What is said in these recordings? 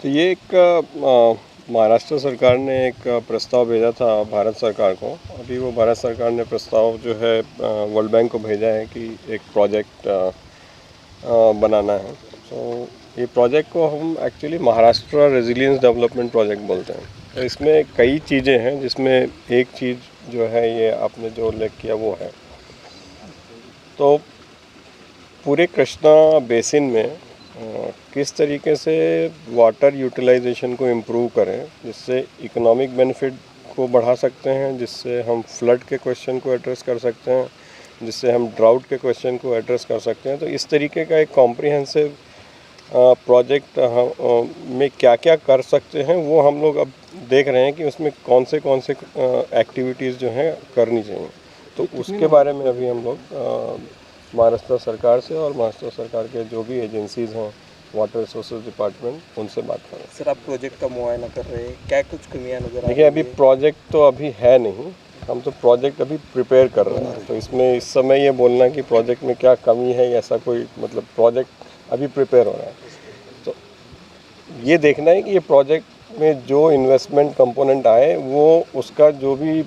तो ये एक महाराष्ट्र सरकार ने एक प्रस्ताव भेजा था भारत सरकार को। अभी वो भारत सरकार ने प्रस्ताव जो है वर्ल्ड बैंक को भेजा है कि एक प्रोजेक्ट बनाना है। तो ये प्रोजेक्ट को हम actually Maharashtra resilience development project बोलते हैं। तो इसमें कई चीज़ें हैं, जिसमें एक चीज़ जो है, ये आपने जो उल्लेख किया वो है। तो पूरे कृष्णा बेसिन में किस तरीके से वाटर यूटिलाइजेशन को इम्प्रूव करें जिससे इकोनॉमिक बेनिफिट को बढ़ा सकते हैं जिससे हम फ्लड के क्वेश्चन को एड्रेस कर सकते हैं जिससे हम ड्राउट के क्वेश्चन को एड्रेस कर सकते हैं। तो इस तरीके का एक कॉम्प्रिहेंसिव प्रोजेक्ट में क्या क्या कर सकते हैं वो हम लोग अब देख रहे हैं कि उसमें कौन से कौन से एक्टिविटीज़ जो हैं करनी चाहिए। तो उसके बारे में अभी हम लोग महाराष्ट्र सरकार से और महाराष्ट्र सरकार के जो भी एजेंसीज हैं वाटर रिसोर्सेज डिपार्टमेंट उनसे बात करें। सर आप प्रोजेक्ट का मुआयना कर रहे हैं। क्या कुछ कमियाँ नज़र आ देखिए अभी प्रोजेक्ट तो अभी है नहीं। हम तो प्रोजेक्ट अभी प्रिपेयर कर रहे हैं। तो इसमें इस समय ये बोलना कि प्रोजेक्ट में क्या कमी है ऐसा कोई मतलब प्रोजेक्ट अभी प्रिपेयर हो रहा है। तो ये देखना है कि ये प्रोजेक्ट में जो इन्वेस्टमेंट कंपोनेंट आए वो उसका जो भी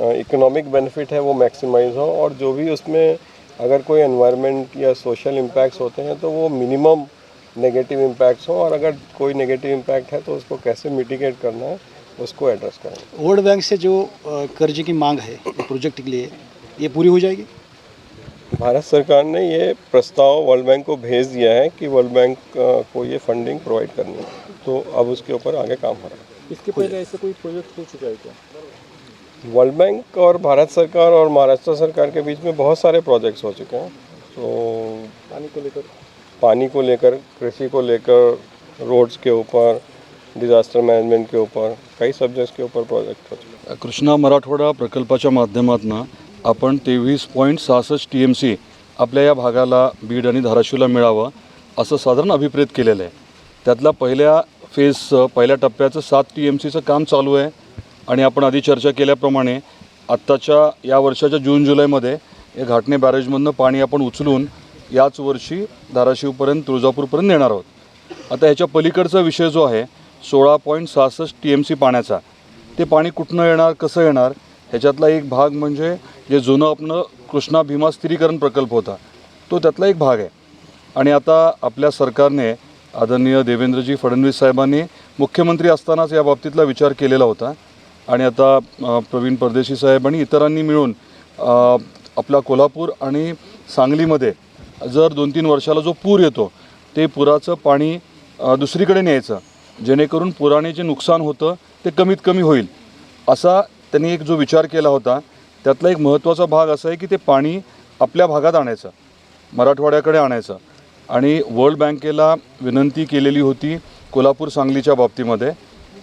इकोनॉमिक बेनिफिट है वो मैक्सिमाइज हो और जो भी उसमें अगर कोई एनवायरनमेंट या सोशल इम्पैक्ट्स होते हैं तो वो मिनिमम नेगेटिव इम्पैक्ट्स हों और अगर कोई नेगेटिव इम्पैक्ट है तो उसको कैसे मिटिगेट करना है उसको एड्रेस करें। वर्ल्ड बैंक से जो कर्ज की मांग है प्रोजेक्ट के लिए ये पूरी हो जाएगी? भारत सरकार ने ये प्रस्ताव वर्ल्ड बैंक को भेज दिया है कि वर्ल्ड बैंक को ये फंडिंग प्रोवाइड करनी है। तो अब उसके ऊपर आगे काम हो रहा है। इसके पहले ऐसा कोई प्रोजेक्ट हो चुका है क्या? वर्ल्ड बैंक और भारत सरकार और महाराष्ट्र सरकार के बीच में बहुत सारे प्रोजेक्ट्स हो चुके हैं। तो पानी को लेकर? पानी को लेकर कृषी को लेकर रोड्स के ऊपर डिज़ास्टर मैनेजमेंट के ऊपर कई सब्जेक्ट्स के ऊपर प्रोजेक्ट हो चुके हैं। कृष्णा मराठवाडा प्रकल्पाच्या माध्यमातून आपण तेवीस पॉईंट सहासष्ट टी एम सी आपल्या या भागाला बीड आणि धाराशिवला मिळावं असं साधारण अभिप्रेत केलेलं आहे. त्यातल्या पहिल्या फेजचं पहिल्या टप्प्याचं सात टी एम सीचं काम चालू आहे. आणि आपण आधी चर्चा केल्याप्रमाणे आत्ताच्या या वर्षाच्या जून जुलैमध्ये या घाटणे बॅरेजमधनं पाणी आपण उचलून याच वर्षी धाराशिवपर्यंत तुळजापूरपर्यंत नेणार आहोत. आता ह्याच्या पलीकडचा विषय जो आहे सोळा पॉईंट सहासष्ट टी एम सी पाण्याचा ते पाणी कुठनं येणार कसं येणार ह्याच्यातला एक भाग म्हणजे जे जुनं आपलं कृष्णा भीमा स्थिरीकरण प्रकल्प होता तो त्यातला एक भाग आहे. आणि आता आपल्या सरकारने आदरणीय देवेंद्रजी फडणवीस साहेबांनी मुख्यमंत्री असतानाच या बाबतीतला विचार केलेला होता. आणि आता प्रवीण परदेशी साहेब आणि इतरांनी मिळून आपला कोल्हापूर आणि सांगलीमध्ये जर दोन तीन वर्षाला जो पूर येतो ते पुराचं पाणी दुसरीकडे न्यायचं. जेणेकरून पुराने जे नुकसान होतं ते कमीत कमी होईल. असा त्यांनी एक जो विचार केला होता त्यातला एक महत्त्वाचा भाग असा आहे की ते पाणी आपल्या भागात आणायचं. मराठवाड्याकडे आणायचं. आणि वर्ल्ड बँकेला विनंती केलेली होती कोल्हापूर सांगलीच्या बाबतीमध्ये.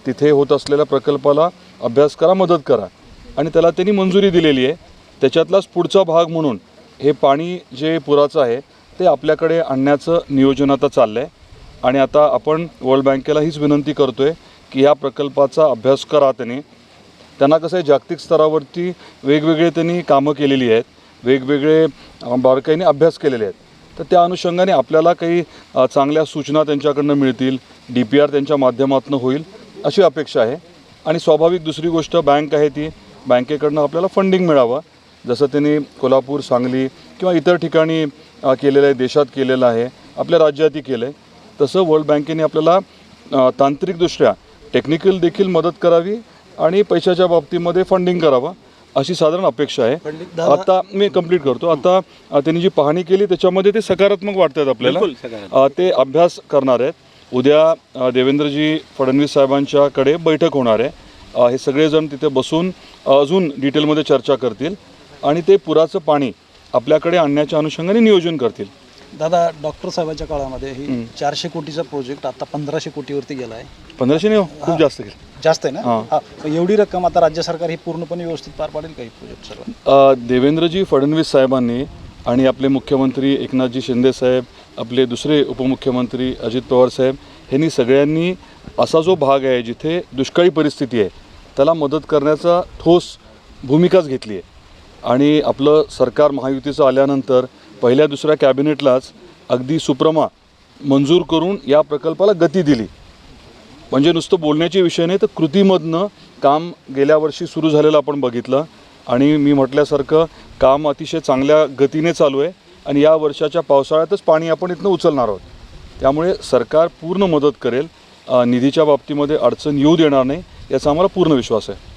तिथे होत असलेल्या प्रकल्पाला अभ्यास करा मदत करा. आणि त्याला त्यांनी मंजुरी दिलेली आहे. त्याच्यातलाच पुढचा भाग म्हणून हे पाणी जे पुराचं आहे ते आपल्याकडे आणण्याचं नियोजन आता चाललं आहे आणि आता आपण वर्ल्ड बँकेला हीच विनंती करतो आहे की या प्रकल्पाचा अभ्यास करा त्यांनी. त्यांना कसं आहे जागतिक स्तरावरती वेगवेगळे त्यांनी कामं केलेली आहेत. वेगवेगळे बारकाईने अभ्यास केलेले आहेत. तर त्या अनुषंगाने आपल्याला काही चांगल्या सूचना त्यांच्याकडनं मिळतील डी पी आर त्यांच्या माध्यमातून होईल अशी अपेक्षा आहे. आणि स्वाभाविक दुसरी गोष्ट बँक आहे ती. बँकेकडनं आपल्याला फंडिंग मिळावं. जसं त्यांनी कोल्हापूर सांगली किंवा इतर ठिकाणी केलेलं आहे देशात केलेलं आहे आपल्या राज्यातही केलं आहे तसं वर्ल्ड बँकेने आपल्याला तांत्रिकदृष्ट्या टेक्निकल देखील मदत करावी आणि पैशाच्या बाबतीमध्ये फंडिंग करावं अशी साधारण अपेक्षा आहे. आता मी कंप्लीट करतो. आता त्यांनी जी पाहणी केली त्याच्यामध्ये ते सकारात्मक वाटत आहेत आपल्याला ते अभ्यास करणार आहेत. उद्या देवेंद्रजी फडणवीस साहेबांच्याकडे बैठक होणार आहे. हे सगळेजण तिथे बसून अजून डिटेलमध्ये चर्चा करतील आणि ते पुराचं पाणी आपल्याकडे आणण्याच्या अनुषंगाने नियोजन करतील. दादा डॉक्टर साहेबांच्या काळामध्ये ही चारशे कोटीचा प्रोजेक्ट आता पंधराशे कोटीवरती गेला आहे पंधराशे नाही हो, खूप जास्त गेलं जास्त आहे ना? एवढी रक्कम आता राज्य सरकार ही पूर्णपणे व्यवस्थित पार पाडेल काही प्रोजेक्ट सर्व? अ, देवेंद्रजी फडणवीस साहेबांनी आणि आपले मुख्यमंत्री एकनाथजी शिंदे साहेब आपले दुसरे उपमुख्यमंत्री अजित पवार साहेब ह्यांनी सगळ्यांनी असा जो भाग आहे जिथे दुष्काळी परिस्थिती आहे त्याला मदत करण्याचा ठोस भूमिकाच घेतली आहे. आणि आपलं सरकार महायुतीचं आल्यानंतर पहिल्या दुसऱ्या कॅबिनेटलाच अगदी सुप्रमा मंजूर करून या प्रकल्पाला गती दिली. म्हणजे नुसतं बोलण्याचे विषय नाही तर कृतीमधनं काम गेल्या वर्षी सुरू झालेलं आपण बघितलं. आणि मी म्हटल्यासारखं काम अतिशय चांगल्या गतीने चालू आहे. आणि या वर्षाच्या पावसाळ्यातच पाणी आपण इथनं उचलणार आहोत. त्यामुळे सरकार पूर्ण मदत करेल. निधीच्या बाबतीमध्ये अडचण येऊ देणार नाही याचा आम्हाला पूर्ण विश्वास आहे.